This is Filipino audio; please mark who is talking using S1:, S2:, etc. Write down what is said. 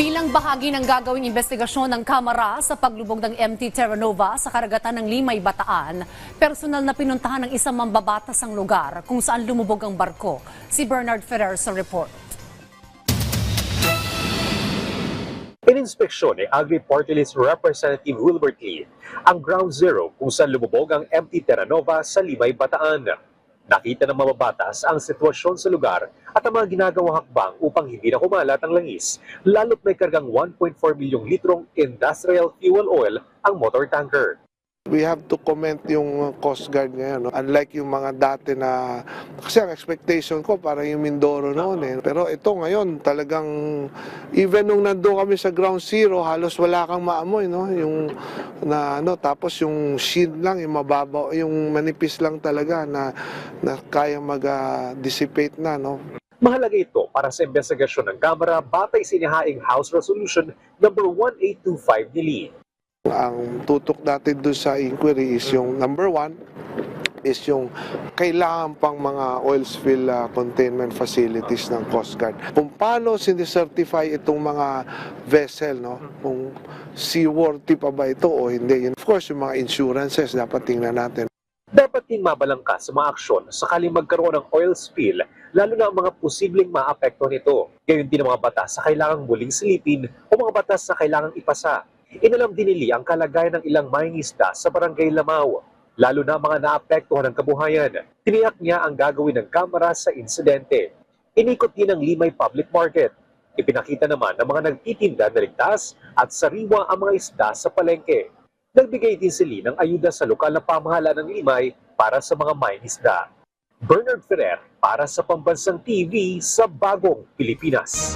S1: Bilang bahagi ng gagawing investigasyon ng Kamara sa paglubog ng MT Terra Nova sa karagatan ng Limay, Bataan, personal na pinuntahan ng isang mambabatas ang lugar kung saan lumubog ang barko. Si Bernard Ferrer sa report.
S2: Ininspeksyon ni Agri Party List Representative Wilbert Lee ang ground zero kung saan lumubog ang MT Terra Nova sa Limay, Bataan. Nakita ng mababatas ang sitwasyon sa lugar at ang mga ginagawang hakbang upang hindi na kumalat ang langis, lalo't may kargang 1.4 milyong litrong industrial fuel oil ang motor tanker.
S3: We have to comment yung Coast Guard ngayon. No? Unlike yung mga dati na, kasi ang expectation ko para yung Mindoro noon eh. Pero ito ngayon talagang, even nung nandun kami sa ground zero, halos wala kang maamoy. No? Yung, na, ano, tapos yung shield lang, yung mababaw, yung manipis lang talaga na, na kaya mag-dissipate na. No?
S2: Mahalaga ito para sa investigasyon ng Kamara batay sa inihaing House Resolution number 1825 ni Lee.
S3: Ang tutok natin doon sa inquiry is yung number one, is yung kailangan pang mga oil spill uh, containment facilities ng Coast Guard. Kung paano sinicertify itong mga vessel, no? kung seaworthy pa ba ito o hindi. Of course, yung mga insurances, dapat tingnan natin.
S2: Dapat din mabalangkas sa mga aksyon sakaling magkaroon ng oil spill, lalo na ang mga posibleng maapekto nito. Gayon din ang mga batas sa kailangang muling silipin o mga batas na kailangang ipasa. Inalam din ni Lee ang kalagayan ng ilang mangingisda sa barangay Lamao, lalo na mga naapektuhan ng kabuhayan. Tiniyak niya ang gagawin ng kamera sa insidente. Inikot din ang Limay Public Market. Ipinakita naman ng mga nagtitinda na ligtas at sariwa ang mga isda sa palengke. Nagbigay din si Lee ng ayuda sa lokal na pamahalaan ng Limay para sa mga mangingisda. Bernard Ferrer para sa Pambansang TV sa Bagong Pilipinas.